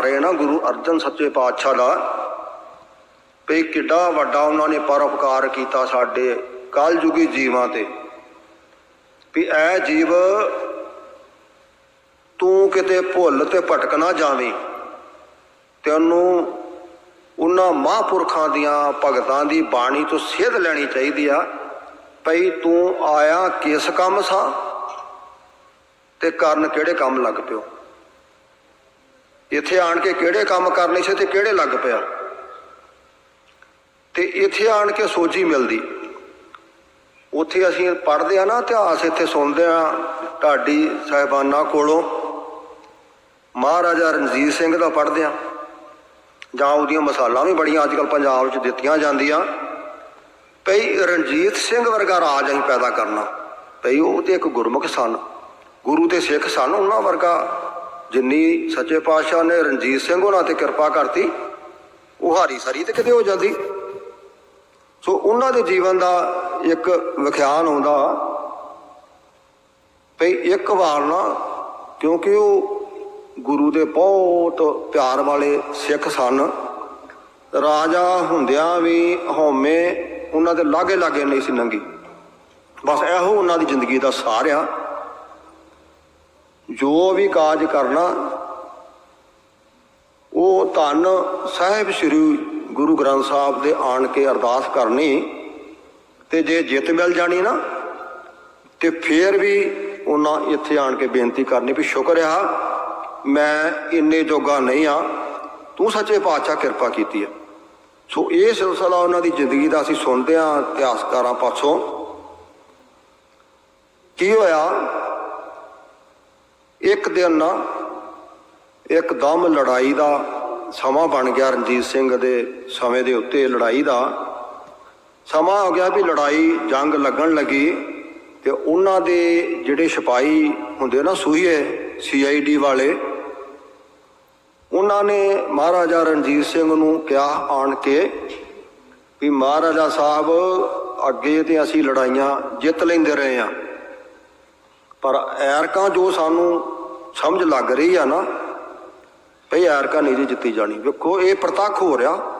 ਰਹੇ ਨਾ ਗੁਰੂ ਅਰਜਨ ਸੱਚੇ ਪਾਤਸ਼ਾਹ ਦਾ, ਵੀ ਕਿੱਡਾ ਵੱਡਾ ਉਹਨਾਂ ਨੇ ਪਰਉਪਕਾਰ ਕੀਤਾ ਸਾਡੇ ਕਲਯੁਗੀ ਜੀਵਾਂ ਤੇ। ਵੀ ਐ ਜੀਵ ਤੂੰ ਕਿਤੇ ਭੁੱਲ ਤੇ ਭਟਕ ਨਾ ਜਾਵੇਂ, ਤੇ ਉਹਨੂੰ ਉਹਨਾਂ ਮਹਾਂਪੁਰਖਾਂ ਦੀਆਂ ਭਗਤਾਂ ਦੀ ਬਾਣੀ ਤੋਂ ਸੇਧ ਲੈਣੀ ਚਾਹੀਦੀ ਆ, ਭਈ ਤੂੰ ਆਇਆ ਕਿਸ ਕੰਮ ਸਾਂ ਤੇ ਕਰਨ ਕਿਹੜੇ ਕੰਮ ਲੱਗ ਪਿਓ? ਇੱਥੇ ਆਣ ਕੇ ਕਿਹੜੇ ਕੰਮ ਕਰਨੇ ਸੀ ਤੇ ਕਿਹੜੇ ਲੱਗ ਪਿਆ? ਤੇ ਇੱਥੇ ਆਣ ਕੇ ਸੋਝੀ ਮਿਲਦੀ। ਉੱਥੇ ਅਸੀਂ ਪੜ੍ਹਦੇ ਆ ਨਾ ਇਤਿਹਾਸ, ਇੱਥੇ ਸੁਣਦੇ ਆ ਢਾਡੀ ਸਾਹਿਬਾਨਾਂ ਕੋਲੋਂ। ਮਹਾਰਾਜਾ ਰਣਜੀਤ ਸਿੰਘ ਦਾ ਪੜ੍ਹਦੇ ਆ। ਜਾਂ ਉਹਦੀਆਂ ਮਸਾਲਾਂ ਵੀ ਬੜੀਆਂ ਅੱਜਕੱਲ ਪੰਜਾਬ 'ਚ ਦਿੱਤੀਆਂ ਜਾਂਦੀਆਂ। ਭਈ ਰਣਜੀਤ ਸਿੰਘ ਵਰਗਾ ਰਾਜ ਅਸੀਂ ਪੈਦਾ ਕਰਨਾ। ਭਈ ਉਹ ਤੇ ਇੱਕ ਗੁਰਮੁਖ ਸਨ, ਗੁਰੂ ਤੇ ਸਿੱਖ ਸਨ, ਉਹਨਾਂ ਵਰਗਾ ਜਿੰਨੀ ਸੱਚੇ ਪਾਤਸ਼ਾਹ ਨੇ ਰਣਜੀਤ ਸਿੰਘ ਉਹਨਾਂ ਤੇ ਕਿਰਪਾ ਕਰਤੀ, ਉਹ ਹਾਰੀ ਸਰੀ ਤੇ ਕਿਤੇ ਹੋ ਜਾਂਦੀ। ਸੋ ਉਹਨਾਂ ਦੇ ਜੀਵਨ ਦਾ ਇੱਕ ਵਿਖਿਆਨ ਆਉਂਦਾ ਭਈ ਇੱਕ ਵਾਰ ਨਾ, ਕਿਉਂਕਿ ਉਹ ਗੁਰੂ ਦੇ ਬਹੁਤ ਪਿਆਰ ਵਾਲੇ ਸਿੱਖ ਸਨ, ਰਾਜਾ ਹੁੰਦਿਆਂ ਵੀ ਹਉਮੈ ਉਹਨਾਂ ਦੇ ਲਾਗੇ ਲਾਗੇ ਨਹੀਂ ਸੀ ਨੰਗੀ। ਬਸ ਇਹੋ ਉਹਨਾਂ ਦੀ ਜ਼ਿੰਦਗੀ ਦਾ ਸਾਰ ਆ। ਜੋ ਵੀ ਕਾਜ ਕਰਨਾ, ਉਹ ਧੰਨ ਸਾਹਿਬ ਸ੍ਰੀ ਗੁਰੂ ਗ੍ਰੰਥ ਸਾਹਿਬ ਦੇ ਆਣ ਕੇ ਅਰਦਾਸ ਕਰਨੀ, ਤੇ ਜੇ ਜਿੱਤ ਮਿਲ ਜਾਣੀ ਨਾ, ਤੇ ਫੇਰ ਵੀ ਉਹਨਾਂ ਇੱਥੇ ਆਣ ਕੇ ਬੇਨਤੀ ਕਰਨੀ ਵੀ ਸ਼ੁਕਰ ਆ, ਮੈਂ ਇੰਨੇ ਜੋਗਾ ਨਹੀਂ ਆ, ਤੂੰ ਸੱਚੇ ਪਾਤਸ਼ਾਹ ਕਿਰਪਾ ਕੀਤੀ ਹੈ ਸੋ ਇਹ ਸਿਲਸਿਲਾ ਉਹਨਾਂ ਦੀ ਜ਼ਿੰਦਗੀ ਦਾ ਅਸੀਂ ਸੁਣਦੇ ਆ ਇਤਿਹਾਸਕਾਰਾਂ ਪਾਸੋਂ। ਕੀ ਹੋਇਆ? ਇੱਕ ਦਿਨ ਨਾ ਇੱਕਦਮ ਲੜਾਈ ਦਾ ਸਮਾਂ ਬਣ ਗਿਆ ਰਣਜੀਤ ਸਿੰਘ ਦੇ ਸਮੇਂ ਦੇ ਉੱਤੇ ਲੜਾਈ ਦਾ। ਸਮਾਂ ਹੋ ਗਿਆ ਵੀ ਲੜਾਈ ਜੰਗ ਲੱਗਣ ਲੱਗੀ ਤੇ ਉਹਨਾਂ ਦੇ ਜਿਹੜੇ ਸਿਪਾਹੀ ਹੁੰਦੇ ਨਾ ਸੂਹੀਏ ਸੀਆਈਡੀ ਵਾਲੇ, ਉਹਨਾਂ ਨੇ ਮਹਾਰਾਜਾ ਰਣਜੀਤ ਸਿੰਘ ਨੂੰ ਕਿਹਾ ਆਣ ਕੇ ਵੀ ਮਹਾਰਾਜਾ ਸਾਹਿਬ, ਅੱਗੇ ਤੇ ਅਸੀਂ ਲੜਾਈਆਂ ਜਿੱਤ ਲੈਂਦੇ ਰਹੇ ਆ ਪਰ ਐਰਕਾਂ ਜੋ ਸਾਨੂੰ ਸਮਝ ਲੱਗ ਰਹੀ ਆ ਨਾ, ਭਈ ਐਰਕਾਂ ਨਹੀਂ ਜੀ ਜਿੱਤੀ ਜਾਣੀ। ਵੇਖੋ, ਇਹ ਪ੍ਰਤੱਖ ਹੋ ਰਿਹਾ।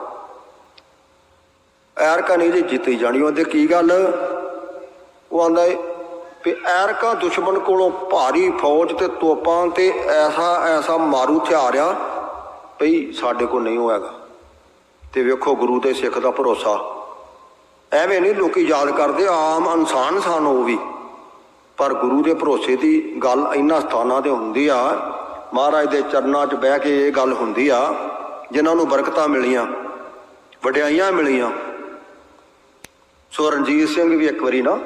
ਐਰਕਾਂ ਨਹੀਂ ਜੀ ਜਿੱਤੀ ਜਾਣੀ। ਉਹਦੇ ਕੀ ਗੱਲ? ਉਹ ਆਂਦਾ ਵੀ ਐਰਕਾਂ ਦੁਸ਼ਮਣ ਕੋਲੋਂ ਭਾਰੀ ਫੌਜ ਤੇ ਤੋਪਾਂ ਤੇ ਐਸਾ ਐਸਾ ਮਾਰੂ ਹਥਿਆਰ ਆ ਭਈ ਸਾਡੇ ਕੋਲ ਨਹੀਂ ਹੋਏਗਾ। ਤੇ ਵੇਖੋ, ਗੁਰੂ ਤੇ ਸਿੱਖ ਦਾ ਭਰੋਸਾ। ਐਵੇਂ ਨਹੀਂ ਲੋਕੀ ਯਾਦ ਕਰਦੇ, ਆਮ ਇਨਸਾਨ ਸਾਨੂੰ ਉਹ ਵੀ। ਪਰ ਗੁਰੂ ਦੇ ਭਰੋਸੇ ਦੀ ਗੱਲ ਇਹਨਾਂ ਸਥਾਨਾਂ ਤੇ ਹੁੰਦੀ ਆ। ਮਹਾਰਾਜ ਦੇ ਚਰਨਾਂ 'ਚ ਬਹਿ ਕੇ ਇਹ ਗੱਲ ਹੁੰਦੀ ਆ, ਜਿਨ੍ਹਾਂ ਨੂੰ ਬਰਕਤਾਂ ਮਿਲੀਆਂ, ਵਡਿਆਈਆਂ ਮਿਲੀਆਂ। ਸੋ ਰਣਜੀਤ ਸਿੰਘ ਵੀ ਇੱਕ ਵਾਰੀ ਨਾ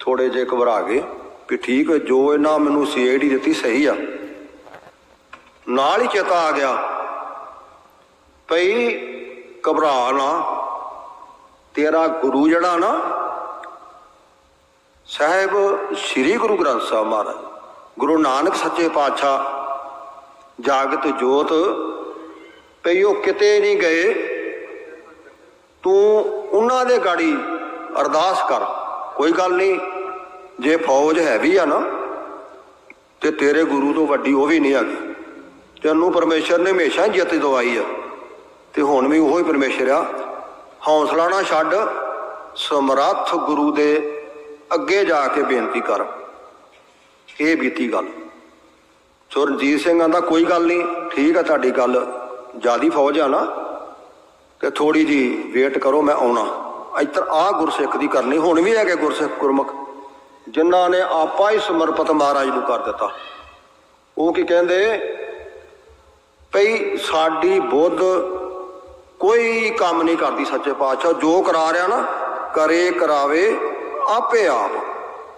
ਥੋੜੇ ਜਿਹੇ ਘਬਰਾ ਗਏ ਵੀ ਠੀਕ ਹੈ, ਜੋ ਇਹਨਾਂ ਮੈਨੂੰ ਸੀਆਈਡੀ ਦਿੱਤੀ ਸਹੀ ਆ। ਨਾਲ ਹੀ ਚੇਤਾ ਆ ਗਿਆ ਭਈ ਘਬਰਾ ਨਾ, ਤੇਰਾ ਗੁਰੂ ਜਿਹੜਾ ਨਾ ਸਾਹਿਬ, ਸ੍ਰੀ ਗੁਰੂ ਗ੍ਰੰਥ ਸਾਹਿਬ ਮਹਾਰਾਜ, ਗੁਰੂ ਨਾਨਕ ਸੱਚੇ ਪਾਤਸ਼ਾਹ, ਜਾਗਤ ਜੋਤ ਪਈ ਉਹ ਕਿਤੇ ਨਹੀਂ ਗਏ, ਤੂੰ ਉਹਨਾਂ ਦੇ ਗਾੜੀ ਅਰਦਾਸ ਕਰ, ਕੋਈ ਗੱਲ ਨਹੀਂ, ਜੇ ਫੌਜ ਹੈਵੀ ਆ ਨਾ, ਤੇ ਤੇਰੇ ਗੁਰੂ ਤੋਂ ਵੱਡੀ ਉਹ ਵੀ ਨਹੀਂ ਹੈਗੀ। ਤੈਨੂੰ ਪਰਮੇਸ਼ਰ ਨੇ ਹਮੇਸ਼ਾ ਜਿੱਤ ਦਵਾਈ ਆ, ਤੇ ਹੁਣ ਵੀ ਉਹੀ ਪਰਮੇਸ਼ਰ ਆ। ਹੌਸਲਾ ਨਾ ਛੱਡ, ਸਮਰੱਥ ਗੁਰੂ ਦੇ ਅੱਗੇ ਜਾ ਕੇ ਬੇਨਤੀ ਕਰ। ਇਹ ਬੀਤੀ ਗੱਲ। ਸੋ ਰਣਜੀਤ ਸਿੰਘ ਆਂਦਾ, ਕੋਈ ਗੱਲ ਨਹੀਂ, ਠੀਕ ਆ ਤੁਹਾਡੀ ਗੱਲ, ਜਿਆਦੀ ਫੌਜ ਆ ਨਾ, ਤੇ ਥੋੜੀ ਜੀ ਵੇਟ ਕਰੋ, ਮੈਂ ਆਉਣਾ। ਇੱਧਰ ਆ ਗੁਰਸਿੱਖ ਦੀ ਕਰਨੀ, ਹੁਣ ਵੀ ਹੈਗੇ ਗੁਰਸਿੱਖ ਗੁਰਮੁਖ, ਜਿਨ੍ਹਾਂ ਨੇ ਆਪਾ ਹੀ ਸਮਰਪਿਤ ਮਹਾਰਾਜ ਨੂੰ ਕਰ ਦਿੱਤਾ। ਉਹ ਕੀ ਕਹਿੰਦੇ, ਭਈ ਸਾਡੀ ਬੁੱਧ ਕੋਈ ਕੰਮ ਨਹੀਂ ਕਰਦੀ ਸੱਚੇ ਪਾਤਸ਼ਾਹ, ਜੋ ਕਰਾ ਰਿਹਾ ਨਾ, ਕਰੇ ਕਰਾਵੇ ਆਪੇ ਆਪ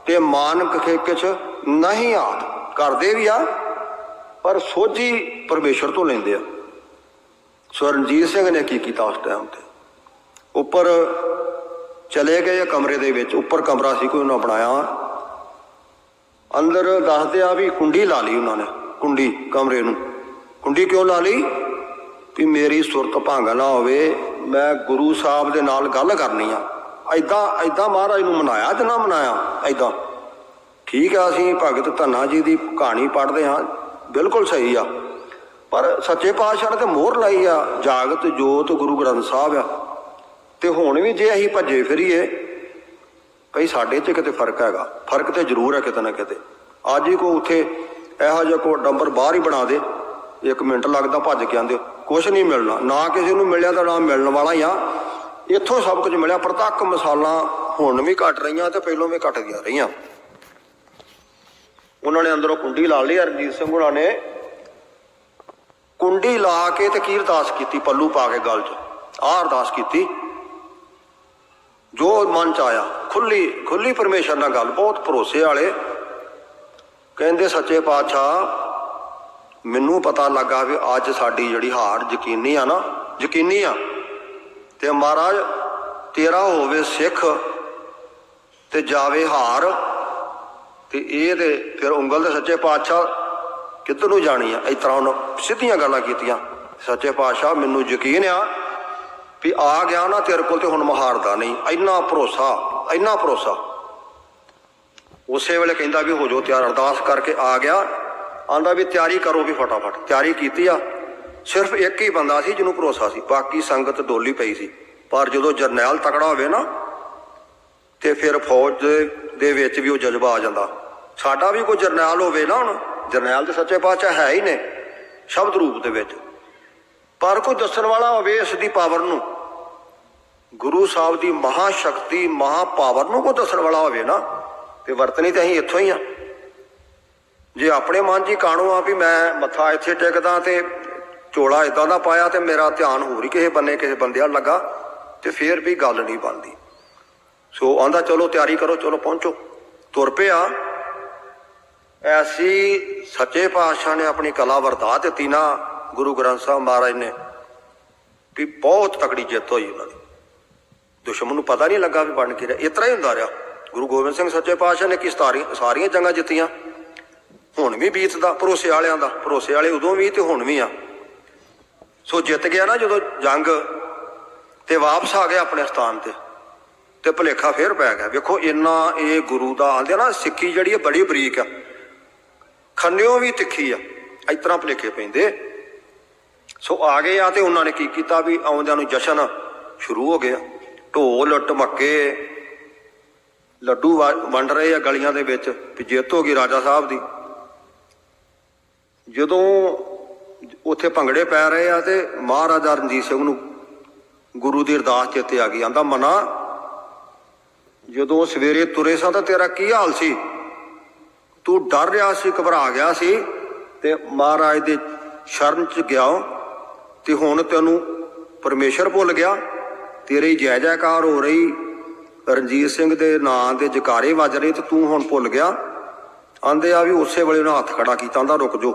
ਤੇ ਮਾਨਕ ਖੇ ਕਿਛ ਨਹੀਂ ਆਤ ਕਰਦੇ ਵੀ ਆ, ਪਰ ਸੋਝੀ ਪਰਮੇਸ਼ਰ ਤੋਂ ਲੈਂਦੇ ਆ। ਸਵਰਨਜੀਤ ਸਿੰਘ ਨੇ ਕੀ ਕੀਤਾ ਉਸ ਟਾਈਮ ਤੇ? ਉੱਪਰ ਚਲੇ ਗਏ ਕਮਰੇ ਦੇ ਵਿੱਚ, ਉੱਪਰ ਕਮਰਾ ਸੀ ਕੋਈ ਉਹਨਾਂ ਬਣਾਇਆ ਅੰਦਰ ਦੱਸਦੇ ਆ ਵੀ ਕੁੰਡੀ ਲਾ ਲਈ ਉਹਨਾਂ ਨੇ, ਕੁੰਡੀ ਕਮਰੇ ਨੂੰ। ਕੁੰਡੀ ਕਿਉਂ ਲਾ ਲਈ? ਵੀ ਮੇਰੀ ਸੁਰਤ ਭੰਗ ਨਾ ਹੋਵੇ, ਮੈਂ ਗੁਰੂ ਸਾਹਿਬ ਦੇ ਨਾਲ ਗੱਲ ਕਰਨੀ ਆ। ਐਦਾਂ ਐਦਾਂ ਮਹਾਰਾਜ ਨੂੰ ਮਨਾਇਆ ਤੇ ਨਾ ਮਨਾਇਆ, ਐਦਾਂ। ਠੀਕ ਆ, ਅਸੀਂ ਭਗਤ ਧੰਨਾ ਜੀ ਦੀ ਕਹਾਣੀ ਪੜ੍ਹਦੇ ਹਾਂ, ਬਿਲਕੁਲ ਸਹੀ ਆ। ਪਰ ਸੱਚੇ ਪਾਤਸ਼ਾਹ ਨੇ ਤੇ ਮੋਹਰ ਲਾਈ ਆ, ਜਾਗਤ, ਜੋਤ, ਗੁਰੂ ਗ੍ਰੰਥ ਸਾਹਿਬ ਆ। ਤੇ ਹੁਣ ਵੀ ਜੇ ਅਸੀਂ ਭੱਜੇ ਫਿਰੀਏ ਕਈ ਸਾਡੇ 'ਚ ਕਿਤੇ ਫ਼ਰਕ ਹੈਗਾ। ਫ਼ਰਕ ਤੇ ਜ਼ਰੂਰ ਹੈ ਕਿਤੇ ਨਾ ਕਿਤੇ। ਅੱਜ ਹੀ ਕੋ ਉੱਥੇ ਇਹੋ ਜਿਹਾ ਕੋ ਡੰਬਰ ਬਾਹਰ ਹੀ ਬਣਾ ਦੇ। ਇੱਕ ਮਿੰਟ ਲੱਗਦਾ ਭੱਜ ਕੇ ਆਂਦੇ ਕੁਝ ਨਹੀਂ ਮਿਲਣਾ। ਨਾ ਕਿਸੇ ਨੂੰ ਮਿਲਿਆ ਤਾਂ ਨਾ ਮਿਲਣ ਵਾਲਾ ਹੀ ਆ। ਇੱਥੋਂ ਸਭ ਕੁਝ ਮਿਲਿਆ ਪ੍ਰਤੱਖ ਮਸਾਲਾਂ ਹੁਣ ਵੀ ਘਟ ਰਹੀਆਂ ਤੇ ਪਹਿਲੋਂ ਵੀ ਘਟਦੀਆਂ ਰਹੀਆਂ। ਉਹਨਾਂ ਨੇ ਅੰਦਰੋਂ ਕੁੰਡੀ ਲਾ ਲਈ, ਅਰਜੀਤ ਸਿੰਘ ਉਹਨਾਂ ਨੇ ਕੁੰਡੀ ਲਾ ਕੇ ਤੇ ਕੀ ਅਰਦਾਸ ਕੀਤੀ? ਪੱਲੂ ਪਾ ਕੇ ਗਲ 'ਚ। ਆਹ ਅਰਦਾਸ ਕੀਤੀ। ਜੋ ਮਨ ਚ ਆਇਆ, ਖੁੱਲੀ ਖੁੱਲੀ ਪਰਮੇਸ਼ਰ ਨਾਲ ਗੱਲ, ਬਹੁਤ ਭਰੋਸੇ ਵਾਲੇ। ਕਹਿੰਦੇ, ਸੱਚੇ ਪਾਤਸ਼ਾਹ, ਮੈਨੂੰ ਪਤਾ ਲੱਗਾ ਵੀ ਅੱਜ ਸਾਡੀ ਜਿਹੜੀ ਹਾਰ ਯਕੀਨੀ ਆ ਨਾ, ਯਕੀਨੀ ਆ ਤੇ ਮਹਾਰਾਜ, ਤੇਰਾ ਹੋਵੇ ਸਿੱਖ ਤੇ ਜਾਵੇ ਹਾਰ, ਤੇ ਇਹ ਤੇ ਫਿਰ ਉਂਗਲ ਦੇ ਸੱਚੇ ਪਾਤਸ਼ਾਹ ਕਿੱਧਰ ਨੂੰ ਜਾਣੀ ਆ? ਇਸ ਤਰ੍ਹਾਂ ਉਹਨੇ ਸਿੱਧੀਆਂ ਗੱਲਾਂ ਕੀਤੀਆਂ। ਸੱਚੇ ਪਾਤਸ਼ਾਹ, ਮੈਨੂੰ ਯਕੀਨ ਆ ਵੀ ਆ ਗਿਆ ਨਾ ਤੇਰੇ ਕੋਲ ਤੇ ਹੁਣ ਮਹਾਰਦਾ ਨਹੀਂ। ਇੰਨਾ ਭਰੋਸਾ ਇੰਨਾ ਭਰੋਸਾ। ਉਸੇ ਵੇਲੇ ਕਹਿੰਦਾ ਵੀ ਹੋ ਜੋ ਤਿਆਰ। ਅਰਦਾਸ ਕਰਕੇ ਆ ਗਿਆ। ਆਂਦਾ ਵੀ ਤਿਆਰੀ ਕਰੋ ਵੀ ਫਟਾਫਟ। ਤਿਆਰੀ ਕੀਤੀ ਆ। ਸਿਰਫ ਇੱਕ ਹੀ ਬੰਦਾ ਸੀ ਜਿਹਨੂੰ ਭਰੋਸਾ ਸੀ। ਬਾਕੀ ਸੰਗਤ ਡੋਲੀ ਪਈ ਸੀ। ਪਰ ਜਦੋਂ ਜਰਨੈਲ ਤਕੜਾ ਹੋਵੇ ਨਾ, ਤੇ ਫਿਰ ਫੌਜ ਦੇ- ਵਿੱਚ ਵੀ ਉਹ ਜਜ਼ਬਾ ਆ ਜਾਂਦਾ। ਸਾਡਾ ਵੀ ਕੋਈ ਜਰਨੈਲ ਹੋਵੇ ਨਾ ਹੁਣ, ਜਰਨੈਲ ਦੇ ਸੱਚੇ ਪਾਤਸ਼ਾਹ ਹੈ ਹੀ ਨੇ, ਸ਼ਬਦ ਰੂਪ ਦੇ ਵਿੱਚ। ਪਰ ਕੋਈ ਦੱਸਣ ਵਾਲਾ ਹੋਵੇ ਇਸ ਦੀ ਪਾਵਰ ਨੂੰ, ਗੁਰੂ ਸਾਹਿਬ ਦੀ ਮਹਾ ਸ਼ਕਤੀ ਮਹਾ ਪਾਵਰ ਨੂੰ ਕੋਈ ਦੱਸਣ ਵਾਲਾ ਹੋਵੇ ਨਾ, ਤੇ ਵਰਤਨੀ ਤਾਂ ਅਸੀਂ ਇੱਥੋਂ ਹੀ ਆ। ਜੇ ਆਪਣੇ ਮਨ 'ਚ ਹੀ ਕਾਣੋ ਆ ਵੀ ਮੈਂ ਮੱਥਾ ਇੱਥੇ ਟੇਕਦਾ ਤੇ ਝੋਲਾ ਇਦਾਂ ਦਾ ਪਾਇਆ ਤੇ ਮੇਰਾ ਧਿਆਨ ਹੋਰ ਹੀ ਕਿਸੇ ਬੰਨੇ, ਕਿਸੇ ਬੰਦੇ ਲੱਗਾ ਤੇ ਫੇਰ ਵੀ ਗੱਲ ਨਹੀਂ ਬਣਦੀ। ਸੋ ਆਂਦਾ ਚਲੋ, ਤਿਆਰੀ ਕਰੋ, ਚਲੋ, ਪਹੁੰਚੋ। ਤੁਰ ਪਿਆ। ਐਸੀ ਸੱਚੇ ਪਾਤਸ਼ਾਹ ਨੇ ਆਪਣੀ ਕਲਾ ਵਰਤਾ ਦਿੱਤੀ ਨਾ, ਗੁਰੂ ਗ੍ਰੰਥ ਸਾਹਿਬ ਮਹਾਰਾਜ ਨੇ, ਵੀ ਬਹੁਤ ਤਕੜੀ ਜਿੱਤ ਹੋਈ ਉਹਨਾਂ ਦੀ। ਦੁਸ਼ਮਣ ਨੂੰ ਪਤਾ ਨਹੀਂ ਲੱਗਾ ਵੀ ਬਣ ਕੇ ਰਿਹਾ। ਇਸ ਤਰ੍ਹਾਂ ਹੀ ਹੁੰਦਾ ਰਿਹਾ। ਗੁਰੂ ਗੋਬਿੰਦ ਸਿੰਘ ਸੱਚੇ ਪਾਤਸ਼ਾਹ ਨੇ ਕੀ ਸਾਰੀਆਂ ਸਾਰੀਆਂ ਜੰਗਾਂ ਜਿੱਤੀਆਂ। ਹੁਣ ਵੀ ਬੀਤਦਾ, ਭਰੋਸੇ ਵਾਲਿਆਂ ਦਾ। ਭਰੋਸੇ ਵਾਲੇ ਉਦੋਂ ਵੀ ਤੇ ਹੁਣ ਵੀ ਆ। ਸੋ ਜਿੱਤ ਗਿਆ ਨਾ ਜਦੋਂ ਜੰਗ ਤੇ ਵਾਪਸ ਆ ਗਿਆ ਆਪਣੇ ਸਥਾਨ ਤੇ ਤੇ ਭੁਲੇਖਾ ਫੇਰ ਪੈ ਗਿਆ। ਵੇਖੋ ਇੰਨਾ ਇਹ ਗੁਰੂ ਦਾ ਆਂਦੇ ਨਾ, ਸਿੱਖੀ ਜਿਹੜੀ ਹੈ ਬੜੀ ਬਰੀਕ ਆ। ਖੰਨਿਓ ਵੀ ਤਿੱਖੀ ਆ ਇਸ ਤਰ੍ਹਾਂ ਭੁਲੇਖੇ ਪੈਂਦੇ। ਸੋ ਆ ਗਏ ਆ ਤੇ ਉਹਨਾਂ ਨੇ ਕੀ ਕੀਤਾ ਵੀ ਆਉਂਦਿਆਂ ਨੂੰ ਜਸ਼ਨ ਸ਼ੁਰੂ ਹੋ ਗਿਆ। ਢੋਲ ਟਮੱਕੇ ਲੱਡੂ ਵੰਡ ਰਹੇ ਆ ਗਲੀਆਂ ਦੇ ਵਿੱਚ, ਵੀ ਜਿੱਤ ਹੋ ਗਈ ਰਾਜਾ ਸਾਹਿਬ ਦੀ। ਜਦੋਂ ਉੱਥੇ ਭੰਗੜੇ ਪੈ ਰਹੇ ਆ ਤੇ ਮਹਾਰਾਜਾ ਰਣਜੀਤ ਸਿੰਘ ਨੂੰ ਗੁਰੂ ਦੀ ਅਰਦਾਸ ਚੇਤੇ ਆ ਗਈ, ਆਂਦਾ ਮਨਾ, ਜਦੋਂ ਸਵੇਰੇ ਤੁਰੇ ਸਾਂ ਤਾਂ ਤੇਰਾ ਕੀ ਹਾਲ ਸੀ? ਤੂੰ ਡਰ ਰਿਹਾ ਸੀ, ਘਬਰਾ ਗਿਆ ਸੀ ਤੇ ਮਹਾਰਾਜ ਦੇ ਸ਼ਰਨ ਚ ਗਿਆ ਤੇ ਹੁਣ ਤੈਨੂੰ ਪਰਮੇਸ਼ਰ ਭੁੱਲ ਗਿਆ। ਤੇਰੇ ਜੈ ਜੈਕਾਰ ਹੋ ਰਹੀ ਰਣਜੀਤ ਸਿੰਘ ਦੇ ਨਾਂ ਦੇ ਜਕਾਰੇ ਵੱਜ ਰਹੇ ਤੇ ਤੂੰ ਹੁਣ ਭੁੱਲ ਗਿਆ। ਆਂਦੇ ਆ ਵੀ ਉਸੇ ਵੇਲੇ ਉਹਨਾਂ ਹੱਥ ਖੜਾ ਕੀਤਾ, ਆਂਦਾ ਰੁਕ ਜੋ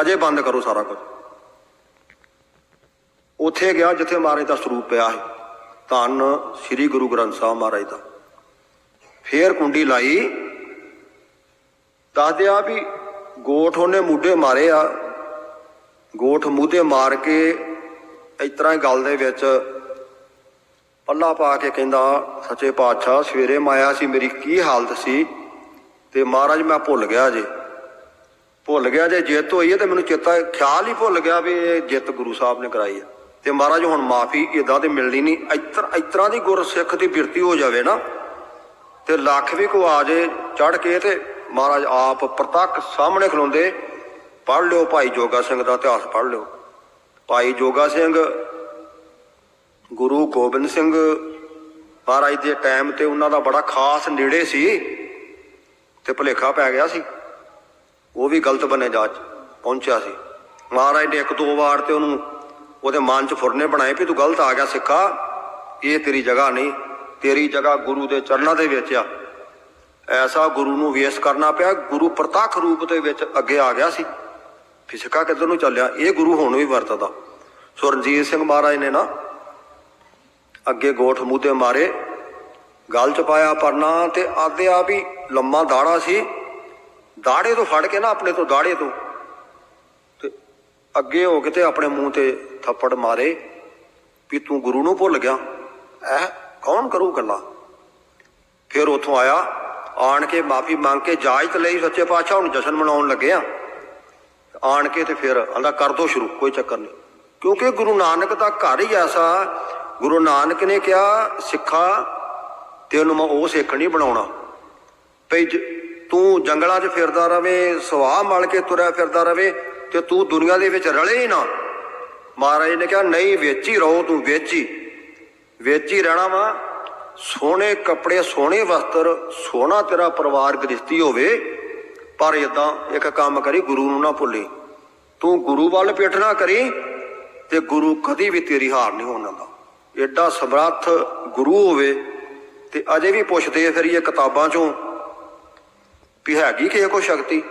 ਅਜੇ ਬੰਦ ਕਰੋ ਸਾਰਾ ਕੁਝ। ਉੱਥੇ ਗਿਆ ਜਿੱਥੇ ਮਹਾਰਾਜ ਦਾ ਸਰੂਪ ਪਿਆ ਹੈ ਧੰਨ ਸ੍ਰੀ ਗੁਰੂ ਗ੍ਰੰਥ ਸਾਹਿਬ ਮਹਾਰਾਜ ਦਾ। ਫੇਰ ਕੁੰਡੀ ਲਾਈ। ਦੱਸਦੇ ਆ ਵੀ ਗੋਠ ਉਹਨੇ ਮੁੱਢੇ ਮਾਰੇ ਆ। ਗੋਠ ਮੂਧੇ ਮਾਰ ਕੇ ਇਸ ਤਰ੍ਹਾਂ ਗੱਲ ਦੇ ਵਿੱਚ ਪੱਲਾ ਪਾ ਕੇ ਕਹਿੰਦਾ, ਸੱਚੇ ਪਾਤਸ਼ਾਹ, ਸਵੇਰੇ ਮਾਇਆ ਸੀ, ਮੇਰੀ ਕੀ ਹਾਲਤ ਸੀ? ਤੇ ਮਹਾਰਾਜ, ਮੈਂ ਭੁੱਲ ਗਿਆ ਜੇ। ਭੁੱਲ ਗਿਆ ਜੇ ਜਿੱਤ ਹੋਈ ਹੈ ਤੇ ਮੈਨੂੰ ਚੇਤਾ ਖਿਆਲ ਹੀ ਭੁੱਲ ਗਿਆ ਵੀ ਇਹ ਜਿੱਤ ਗੁਰੂ ਸਾਹਿਬ ਨੇ ਕਰਾਈ ਹੈ। ਤੇ ਮਹਾਰਾਜ ਹੁਣ ਮਾਫੀ ਇਦਾਂ ਤੇ ਮਿਲਣੀ ਨਹੀਂ, ਇਤਰ, ਇਤਰਾਂ ਦੀ ਗੁਰਸਿੱਖ ਦੀ ਬਿਰਤੀ ਹੋ ਜਾਵੇ ਨਾ, ਤੇ ਲੱਖ ਵੀ ਕੋ ਆ ਜੇ ਚੜ ਕੇ ਤੇ ਮਹਾਰਾਜ ਆਪ ਪ੍ਰਤੱਖ ਸਾਹਮਣੇ ਖਲੋਂਦੇ, ਪੜ੍ਹ ਲਿਓ ਭਾਈ ਜੋਗਾ ਸਿੰਘ ਦਾ ਇਤਿਹਾਸ ਪੜ੍ਹ ਲਿਓ। ਭਾਈ ਜੋਗਾ ਸਿੰਘ, ਗੁਰੂ ਗੋਬਿੰਦ ਸਿੰਘ ਮਹਾਰਾਜ ਦੇ ਟਾਈਮ ਤੇ ਉਹਨਾਂ ਦਾ ਬੜਾ ਖਾਸ ਨੇੜੇ ਸੀ, ਤੇ ਭੁਲੇਖਾ ਪੈ ਗਿਆ ਸੀ। ਉਹ ਵੀ ਗਲਤ ਬਨੇ ਜਾ ਪਹੁੰਚਿਆ ਸੀ। ਮਹਾਰਾਜ ਨੇ ਇੱਕ ਦੋ ਵਾਰ ਤੇ ਉਹਨੂੰ ਉਹਦੇ ਮਨ 'ਚ ਫੁਰਨੇ ਬਣਾਏ ਵੀ ਤੂੰ ਗਲਤ ਆ ਗਿਆ ਸਿੱਖਾ, ਇਹ ਤੇਰੀ ਜਗ੍ਹਾ ਨਹੀਂ, ਤੇਰੀ ਜਗ੍ਹਾ ਗੁਰੂ ਦੇ ਚਰਨਾਂ ਦੇ ਵਿੱਚ ਆ। ਐਸਾ ਗੁਰੂ ਨੂੰ ਵੇਸ ਕਰਨਾ ਪਿਆ, ਗੁਰੂ ਪ੍ਰਤੱਖ ਰੂਪ ਦੇ ਵਿੱਚ ਅੱਗੇ ਆ ਗਿਆ ਸੀ। ਫਿਸਕਾ ਕਿੱਧਰ ਨੂੰ ਚੱਲਿਆ? ਇਹ ਗੁਰੂ ਹੁਣ ਵੀ ਵਰਤਦਾ। ਸੋ ਰਣਜੀਤ ਸਿੰਘ ਮਹਾਰਾਜ ਨੇ ਨਾ ਅੱਗੇ ਗੋਠ ਮੂਧੇ ਮਾਰੇ, ਗਲ ਚ ਪਾਇਆ ਪਰਨਾ ਤੇ ਆਦੇ ਆ ਵੀ ਲੰਮਾ ਦਾੜਾ ਸੀ ਦਾੜੇ ਤੋਂ ਫੜ ਕੇ ਨਾ ਆਪਣੇ ਤੋਂ, ਦਾੜੇ ਤੋਂ। ਤੇ ਅੱਗੇ ਹੋ ਕੇ ਤੇ ਆਪਣੇ ਮੂੰਹ ਤੇ ਥੱਪੜ ਮਾਰੇ ਵੀ ਤੂੰ ਗੁਰੂ ਨੂੰ ਭੁੱਲ ਗਿਆ। ਐ ਕੌਣ ਕਰੂ ਗੱਲਾਂ? ਫਿਰ ਉਥੋਂ ਆਇਆ, ਆਣ ਕੇ ਮਾਫੀ ਮੰਗ ਕੇ ਇਜਾਜ਼ਤ ਲਈ ਸੱਚੇ ਪਾਤਸ਼ਾਹ ਹੁਣ ਜਸ਼ਨ ਮਨਾਉਣ ਲੱਗੇ ਆ। ਆਣ ਕੇ ਤੇ ਫਿਰ ਆਂਦਾ, ਕਰ ਦੋ ਸ਼ੁਰੂ, ਕੋਈ ਚੱਕਰ ਨਹੀਂ। ਕਿਉਂਕਿ ਗੁਰੂ ਨਾਨਕ ਦਾ ਘਰ ਹੀ ਐਸਾ, ਗੁਰੂ ਨਾਨਕ ਨੇ ਕਿਹਾ, ਸਿੱਖਾ ਉਹਨੂੰ ਮੈਂ ਉਹ ਸਿੱਖ ਨਹੀਂ ਬਣਾਉਣਾ। ਭਈ ਜ- ਤੂੰ ਜੰਗਲਾਂ 'ਚ ਫਿਰਦਾ ਰਵੇਂ ਸੁਆਹ ਮਲ ਕੇ ਤੁਰਿਆ ਫਿਰਦਾ ਰਵੇਂ ਤੇ ਤੂੰ ਦੁਨੀਆ ਦੇ ਵਿੱਚ ਰਲੇ ਹੀ ਨਾ। ਮਹਾਰਾਜ ਨੇ ਕਿਹਾ, ਨਹੀਂ, ਵਿੱਚ ਹੀ ਰਹੋ ਤੂੰ, ਵਿੱਚ। ਹੀ ਵਿੱਚ ਹੀ ਰਹਿਣਾ ਵਾ। ਸੋਹਣੇ ਕੱਪੜੇ, ਸੋਹਣੇ ਵਸਤਰ, ਸੋਹਣਾ ਤੇਰਾ ਪਰਿਵਾਰ ਗ੍ਰਸਤੀ ਹੋਵੇ। ਪਰ ਇਦਾਂ ਇੱਕ ਕੰਮ ਕਰੀ, ਗੁਰੂ ਨੂੰ ਨਾ ਭੁੱਲੀ। ਤੂੰ ਗੁਰੂ ਵੱਲ ਪਿੱਠ ਨਾ ਕਰੀ ਤੇ ਗੁਰੂ ਕਦੀ ਵੀ ਤੇਰੀ ਹਾਰ ਨਹੀਂ ਹੋਣ ਦਿੰਦਾ। ਐਡਾ ਸਮਰੱਥ ਗੁਰੂ ਹੋਵੇ ਤੇ ਅਜੇ ਵੀ ਪੁੱਛਦੇ ਆ ਫਿਰ ਇਹ ਕਿਤਾਬਾਂ ਚੋਂ ਵੀ ਹੈਗੀ ਕਿਸੇ ਕੋ ਸ਼ਕਤੀ।